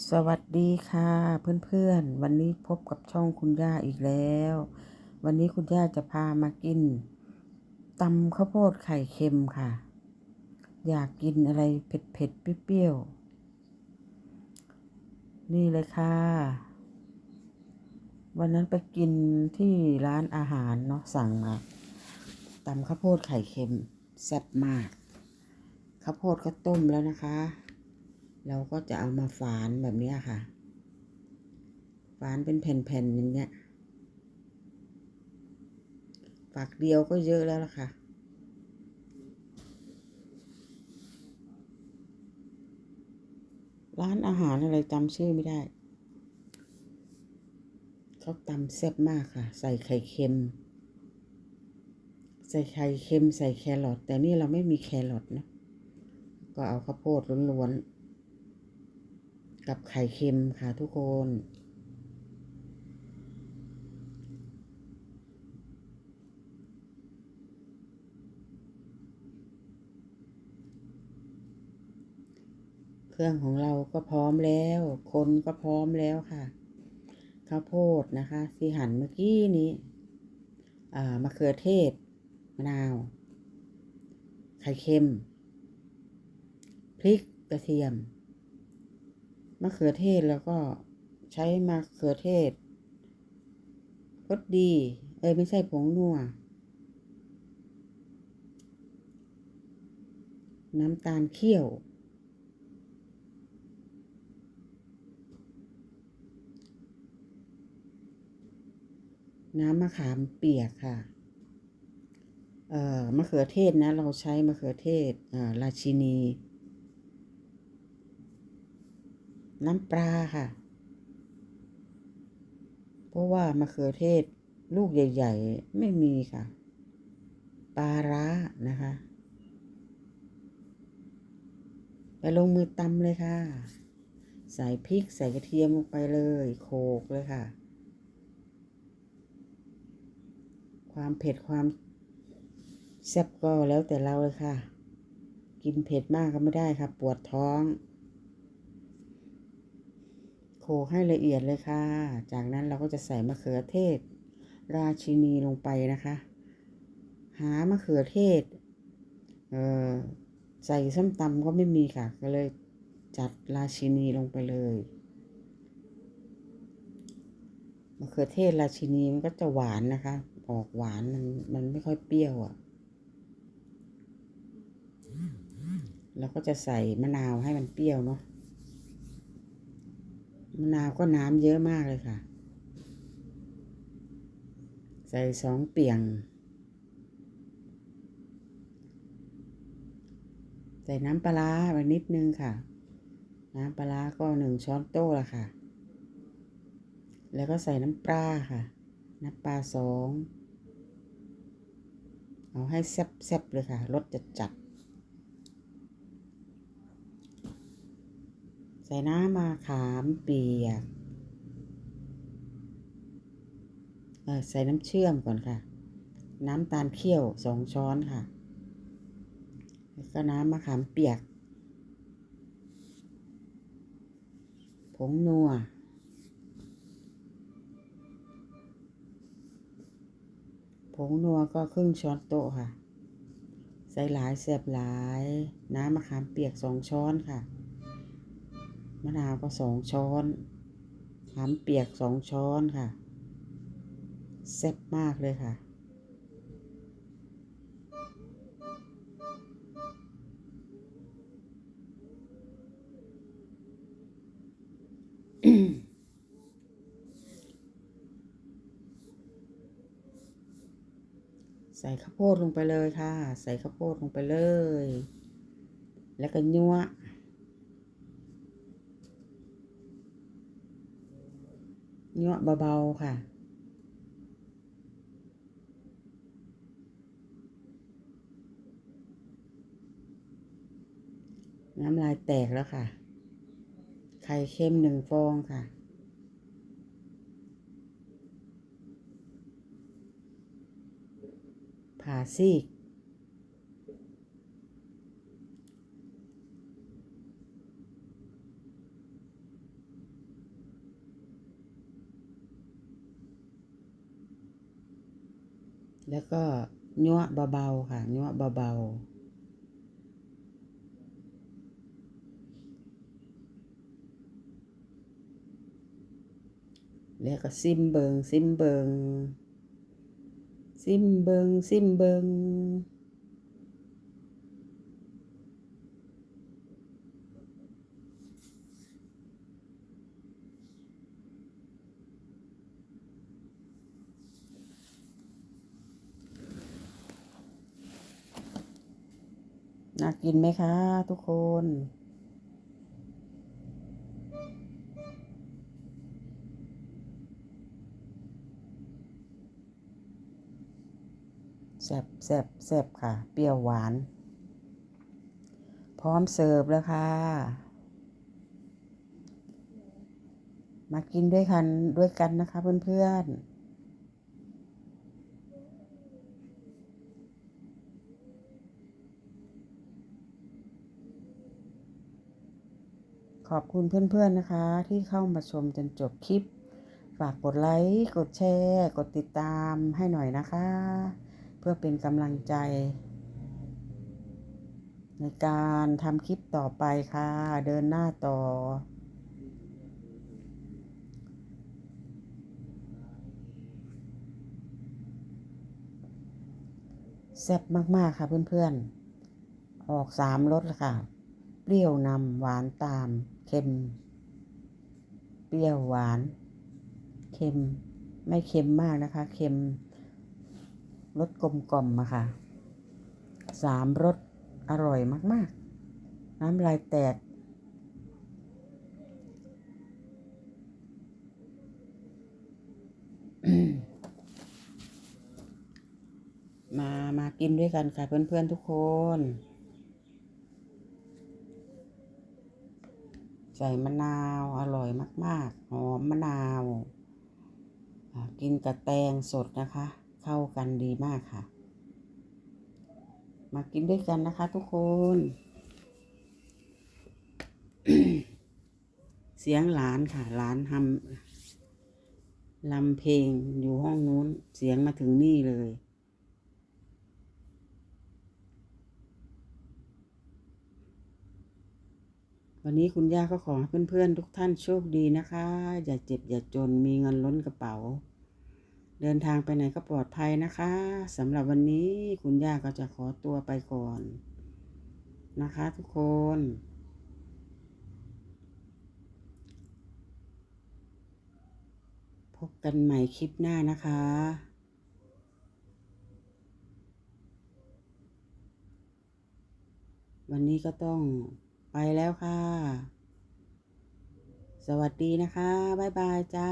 สวัสดีค่ะเพื่อนๆ วันนี้พบกับช่องคุณย่าอีกแล้ว วันนี้คุณย่าจะพามากินตำข้าวโพดไข่เค็มค่ะ อยากกินอะไรเผ็ดๆเปรี้ยวๆนี่เลยค่ะ วันนั้นไปกินที่ร้านอาหารเนาะสั่งมาตำข้าวโพดไข่เค็มแซ่บมากข้าวโพดก็ต้มแล้วนะคะ เราก็จะเอามาฝานแบบนี้ค่ะ ฝานเป็นแผ่นๆอย่างเงี้ย ฝักเดียวก็เยอะแล้วล่ะค่ะร้านอาหารอะไรจำชื่อไม่ได้ เขาตำแซ่บมากค่ะ ใส่ไข่เค็ม ใส่ไข่เค็มใส่แครอทแต่นี่เราไม่มีแครอทนะ ก็เอาข้าวโพดล้วนๆ กับไข่เค็มค่ะทุกคน เครื่องของเราก็พร้อมแล้ว คนก็พร้อมแล้วค่ะ ข้าวโพดนะคะที่หั่นเมื่อกี้นี้อ่ามะเขือเทศ มะนาว ไข่เค็ม พริกกระเทียม มะเขือเทศแล้วก็ใช้มะเขือเทศรสดี เอ้ยไม่ใช่ผงนัว น้ำตาลเคี่ยว น้ำมะขามเปียกค่ะ เอ่อมะเขือเทศนะ เราใช้มะเขือเทศอ่าราชินี น้ำปลาค่ะ เพราะว่ามะเขือเทศลูกใหญ่ ๆ ไม่มีค่ะ ปลาร้านะคะไปลงมือตำเลยค่ะ ใส่พริกใส่กระเทียมลงไปเลย โขลกเลยค่ะ ความเผ็ดความแซ่บก็แล้วแต่เราเลยค่ะ กินเผ็ดมากก็ไม่ได้ค่ะ ปวดท้อง ลกให้ละเอียดเลยค่ะ จากนั้นเราก็จะใส่มะเขือเทศ ราชินีลงไปนะคะ หามะเขือเทศ เอ่อ ใส่ส้มตำก็ไม่มีค่ะ ก็เลยจัดราชินีลงไปเลย มะเขือเทศราชินีมันก็จะหวานนะคะ ออกหวานมันมันไม่ค่อยเปรี้ยวอะ่ะแล้วก็จะใส่มะนาวให้มันเปรี้ยวเนาะ มะนาวก็น้ำเยอะมากเลยค่ะ ใส่สองเปียง ใส่น้ำปลาไปนิดนึงค่ะ น้ำปลาก็หนึ่งช้อนโต๊ะละค่ะ แล้วก็ใส่น้ำปลาค่ะ น้ำปลาสอง เอาให้แซ่บๆเลยค่ะ รสจัดจัด ใส่น้ำมาขามเปียก เออใส่น้ำเชื่อมก่อนค่ะ น้ำตาลเคี่ยวสองช้อนค่ะ แล้วก็น้ำมะขามเปียก ผงนัวผงนัวก็ครึ่งช้อนโต๊ะค่ะ ใส่หลายแสบหลาย น้ำมะขามเปียกสองช้อนค่ะ มะนาวก็สองช้อนขามเปียกสองช้อนค่ะแซ่บมากเลยค่ะ ใส่ข้าวโพดลงไปเลยค่ะ ใส่ข้าวโพดลงไปเลย แล้วก็ยั่ว ยั่วเบาๆค่ะน้ำลายแตกแล้วค่ะ ไข่เค็มหนึ่งฟองค่ะ ผ่าซีก น แล้วก็ยั่วเบาๆค่ะยั่วเบาๆแล้วก็ซิมเบิงซิมเบิงซิมเบิงซิมเบิง น่ากินไหมคะทุกคน แซบแซบแซบค่ะ เปรี้ยวหวาน พร้อมเสิร์ฟแล้วค่ะ มากินด้วยกันด้วยกันนะคะเพื่อนๆ ขอบคุณเพื่อนๆนะคะ ที่เข้ามาชมจนจบคลิป ฝากกดไลค์ กดแชร์ กดติดตามให้หน่อยนะคะ เพื่อเป็นกำลังใจ ในการทำคลิปต่อไปค่ะ เดินหน้าต่อ แซ่บมาก ๆ ค่ะเพื่อนๆ ออกสามรสค่ะ เปรี้ยวนำหวานตาม ค็ม เปรี้ยวหวาน เค็ม ไม่เค็มมากนะคะ เค็มรสกลมกล่อมอะค่ะสามรสอร่อยมาก ๆ น้ำลายแตก มา มากินด้วยกันค่ะ เพื่อน ๆ ทุกคน ส่มะนาว อร่อยมาก ๆ หอมมะนาว กินกับแตงสดนะคะ เข้ากันดีมากค่ะ มากินด้วยกันนะคะทุกคน เสียงหลานค่ะ หลานทำลำเพลงอยู่ห้องนู้น เสียงมาถึงนี่เลย วันนี้คุณย่าก็ขอให้เพื่อนๆ ทุกท่านโชคดีนะคะ อย่าเจ็บอย่าจนมีเงินล้นกระเป๋า เดินทางไปไหนก็ปลอดภัยนะคะสำหรับวันนี้คุณย่าก็จะขอตัวไปก่อนนะคะทุกคน พบกันใหม่คลิปหน้านะคะวันนี้ก็ต้อง ไปแล้วค่ะ สวัสดีนะคะ บ๊ายบายจ้า